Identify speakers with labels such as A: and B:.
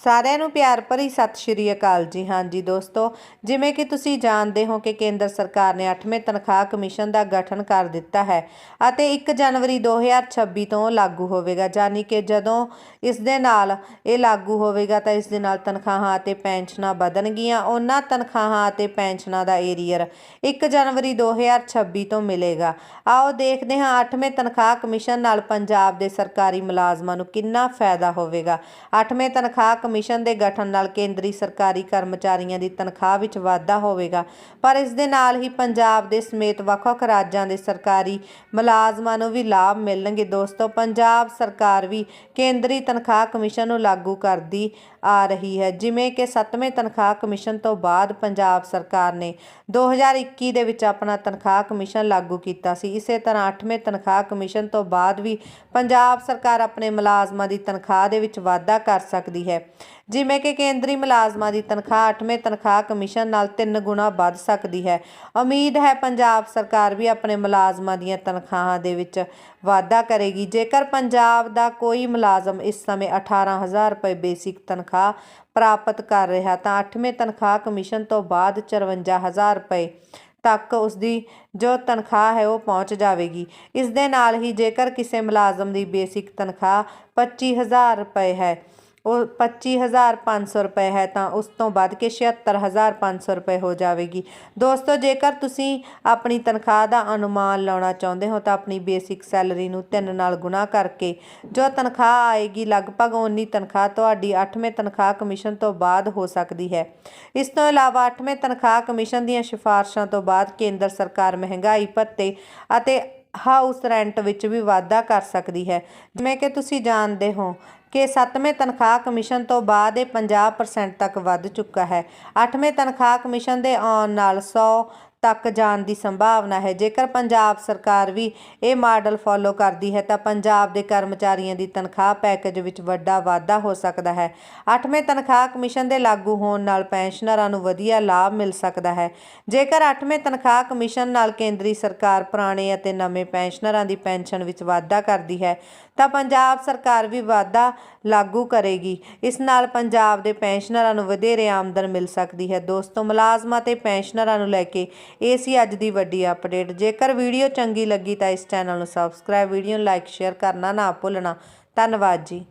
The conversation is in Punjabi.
A: ਸਾਰਿਆਂ ਨੂੰ ਪਿਆਰ ਭਰੀ ਸਤਿ ਸ਼੍ਰੀ ਅਕਾਲ ਜੀ। ਹਾਂਜੀ ਦੋਸਤੋ, ਜਿਵੇਂ ਕਿ ਤੁਸੀਂ ਜਾਣਦੇ ਹੋ ਕਿ ਕੇਂਦਰ ਸਰਕਾਰ ਨੇ 8ਵੇਂ ਤਨਖਾਹ ਕਮਿਸ਼ਨ ਦਾ ਗਠਨ ਕਰ ਦਿੱਤਾ ਹੈ ਅਤੇ 1 ਜਨਵਰੀ 2026 ਤੋਂ ਲਾਗੂ ਹੋਵੇਗਾ, ਯਾਨੀ ਕਿ ਜਦੋਂ ਇਸ ਦੇ ਨਾਲ ਇਹ ਲਾਗੂ ਹੋਵੇਗਾ ਤਾਂ ਇਸ ਦੇ ਨਾਲ ਤਨਖਾਹਾਂ ਅਤੇ ਪੈਨਸ਼ਨਾਂ ਵਧਣਗੀਆਂ। ਉਹਨਾਂ ਤਨਖਾਹਾਂ ਅਤੇ ਪੈਨਸ਼ਨਾਂ ਦਾ ਏਰੀਅਰ 1 ਜਨਵਰੀ 2026 ਤੋਂ ਮਿਲੇਗਾ। ਆਓ ਦੇਖਦੇ ਹਾਂ 8ਵੇਂ ਤਨਖਾਹ ਕਮਿਸ਼ਨ ਨਾਲ ਪੰਜਾਬ ਦੇ ਸਰਕਾਰੀ ਮੁਲਾਜ਼ਮਾਂ ਨੂੰ ਕਿੰਨਾ ਫਾਇਦਾ ਹੋਵੇਗਾ। 8ਵੇਂ ਤਨਖਾਹ ਕਮਿਸ਼ਨ ਦੇ ਗਠਨ ਨਾਲ ਕੇਂਦਰੀ ਸਰਕਾਰੀ ਕਰਮਚਾਰੀਆਂ ਦੀ ਤਨਖਾਹ ਵਿੱਚ ਵਾਧਾ ਹੋਵੇਗਾ। ਪਰ ਇਸ ਦੇ ਨਾਲ ਹੀ ਪੰਜਾਬ ਦੇ ਸਮੇਤ ਵੱਖ-ਵੱਖ ਰਾਜਾਂ ਦੇ ਸਰਕਾਰੀ ਮੁਲਾਜ਼ਮਾਂ ਨੂੰ ਵੀ ਲਾਭ ਮਿਲਣਗੇ। ਦੋਸਤੋ, ਪੰਜਾਬ ਸਰਕਾਰ ਵੀ ਕੇਂਦਰੀ ਤਨਖਾਹ ਕਮਿਸ਼ਨ ਨੂੰ ਲਾਗੂ ਕਰਦੀ ਆ ਰਹੀ ਹੈ। ਜਿਵੇਂ ਕਿ 7ਵੇਂ ਤਨਖਾਹ ਕਮਿਸ਼ਨ ਤੋਂ ਬਾਅਦ ਪੰਜਾਬ ਸਰਕਾਰ ਨੇ 2021 ਦੇ ਵਿੱਚ ਆਪਣਾ ਤਨਖਾਹ ਕਮਿਸ਼ਨ ਲਾਗੂ ਕੀਤਾ ਸੀ। ਇਸੇ ਤਰ੍ਹਾਂ 8ਵੇਂ ਤਨਖਾਹ ਕਮਿਸ਼ਨ ਤੋਂ ਬਾਅਦ ਵੀ ਪੰਜਾਬ ਸਰਕਾਰ ਆਪਣੇ ਮੁਲਾਜ਼ਮਾਂ ਦੀ ਤਨਖਾਹ ਦੇ ਵਿੱਚ ਵਾਧਾ ਕਰ ਸਕਦੀ ਹੈ। ਜਿਵੇਂ ਕਿ ਕੇਂਦਰੀ ਮੁਲਾਜ਼ਮਾਂ ਦੀ ਤਨਖਾਹ 8ਵੇਂ ਤਨਖਾਹ ਕਮਿਸ਼ਨ ਨਾਲ 3 ਗੁਣਾ ਵੱਧ ਸਕਦੀ ਹੈ। ਉਮੀਦ ਹੈ ਪੰਜਾਬ ਸਰਕਾਰ ਵੀ ਆਪਣੇ ਮੁਲਾਜ਼ਮਾਂ ਦੀਆਂ ਤਨਖਾਹਾਂ ਦੇ ਵਿੱਚ ਵਾਧਾ ਕਰੇਗੀ। ਜੇਕਰ ਪੰਜਾਬ ਦਾ ਕੋਈ ਮੁਲਾਜ਼ਮ ਇਸ ਸਮੇਂ 18000 ਰੁਪਏ ਬੇਸਿਕ ਤਨਖਾਹ ਪ੍ਰਾਪਤ ਕਰ ਰਿਹਾ, ਤਾਂ 8ਵੇਂ ਤਨਖਾਹ ਕਮਿਸ਼ਨ ਤੋਂ ਬਾਅਦ 54000 ਰੁਪਏ ਤੱਕ ਉਸ ਦੀ ਜੋ ਤਨਖਾਹ ਹੈ ਉਹ ਪਹੁੰਚ ਜਾਵੇਗੀ। ਇਸ ਦੇ ਨਾਲ ਹੀ ਜੇਕਰ ਕਿਸੇ ਮੁਲਾਜ਼ਮ ਦੀ ਬੇਸਿਕ ਤਨਖਾਹ 25000 ਰੁਪਏ ਹੈ ਉਹ 25500 ਰੁਪਏ ਹੈ ਤਾਂ ਉਸ ਤੋਂ ਵੱਧ ਕੇ 76500 ਰੁਪਏ ਹੋ ਜਾਵੇਗੀ। ਦੋਸਤੋ, ਜੇਕਰ ਤੁਸੀਂ ਆਪਣੀ ਤਨਖਾਹ ਦਾ ਅਨੁਮਾਨ ਲਾਉਣਾ ਚਾਹੁੰਦੇ ਹੋ ਤਾਂ ਆਪਣੀ ਬੇਸਿਕ ਸੈਲਰੀ ਨੂੰ 3 ਨਾਲ ਗੁਣਾ ਕਰਕੇ ਜੋ ਤਨਖਾਹ ਆਏਗੀ, ਲਗਭਗ ਓਨੀ ਤਨਖਾਹ ਤੁਹਾਡੀ 8ਵੇਂ ਤਨਖਾਹ ਕਮਿਸ਼ਨ ਤੋਂ ਬਾਅਦ ਹੋ ਸਕਦੀ ਹੈ। ਇਸ ਤੋਂ ਇਲਾਵਾ 8ਵੇਂ ਤਨਖਾਹ ਕਮਿਸ਼ਨ ਦੀਆਂ ਸਿਫਾਰਸ਼ਾਂ ਤੋਂ ਬਾਅਦ ਕੇਂਦਰ ਸਰਕਾਰ ਮਹਿੰਗਾਈ ਭੱਤੇ ਅਤੇ ਹਾਊਸ ਰੈਂਟ ਵਿੱਚ ਵੀ ਵਾਧਾ ਕਰ ਸਕਦੀ ਹੈ। ਜਿਵੇਂ ਕਿ ਤੁਸੀਂ ਜਾਣਦੇ ਹੋ ਕਿ 7ਵੇਂ ਤਨਖਾਹ ਕਮਿਸ਼ਨ ਤੋਂ ਬਾਅਦ ਇਹ 50% ਤੱਕ ਵੱਧ ਚੁੱਕਾ ਹੈ। 8ਵੇਂ ਤਨਖਾਹ ਕਮਿਸ਼ਨ ਦੇ ਆਉਣ ਨਾਲ 100 ਤੱਕ ਜਾਣ ਦੀ ਸੰਭਾਵਨਾ ਹੈ। ਜੇਕਰ ਪੰਜਾਬ ਸਰਕਾਰ ਵੀ ਇਹ ਮਾਡਲ ਫੋਲੋ ਕਰਦੀ ਹੈ, ਤਾਂ ਪੰਜਾਬ ਦੇ ਕਰਮਚਾਰੀਆਂ ਦੀ ਤਨਖਾਹ ਪੈਕੇਜ ਵਿੱਚ ਵੱਡਾ ਵਾਧਾ ਹੋ ਸਕਦਾ ਹੈ। 8ਵੇਂ ਤਨਖਾਹ ਕਮਿਸ਼ਨ ਦੇ ਲਾਗੂ ਹੋਣ ਨਾਲ ਪੈਨਸ਼ਨਰਾਂ ਨੂੰ ਵਧੀਆ ਲਾਭ ਮਿਲ ਸਕਦਾ ਹੈ। ਜੇਕਰ 8ਵੇਂ ਤਨਖਾਹ ਕਮਿਸ਼ਨ ਨਾਲ ਕੇਂਦਰੀ ਸਰਕਾਰ ਪੁਰਾਣੇ ਅਤੇ ਨਵੇਂ ਪੈਨਸ਼ਨਰਾਂ ਦੀ ਪੈਨਸ਼ਨ ਵਿੱਚ ਵਾਧਾ ਕਰਦੀ ਹੈ, ਤਾਂ ਪੰਜਾਬ ਸਰਕਾਰ ਵੀ ਵਾਧਾ ਲਾਗੂ ਕਰੇਗੀ। ਇਸ ਨਾਲ ਪੰਜਾਬ ਦੇ ਪੈਨਸ਼ਨਰਾਂ ਨੂੰ ਵਧੇਰੇ ਆਮਦਨ ਮਿਲ ਸਕਦੀ ਹੈ। ਦੋਸਤੋ, ਮੁਲਾਜ਼ਮਾਂ ਤੇ ਪੈਨਸ਼ਨਰਾਂ ਨੂੰ ਲੈ ਕੇ ਇਹ ਸੀ ਅੱਜ ਦੀ ਵੱਡੀ ਅਪਡੇਟ। ਜੇਕਰ ਵੀਡੀਓ ਚੰਗੀ ਲੱਗੀ ਤਾਂ ਇਸ ਚੈਨਲ ਨੂੰ ਸਬਸਕ੍ਰਾਈਬ, ਵੀਡੀਓ ਨੂੰ ਲਾਈਕ, ਸ਼ੇਅਰ ਕਰਨਾ ਨਾ ਭੁੱਲਣਾ। ਧੰਨਵਾਦ ਜੀ।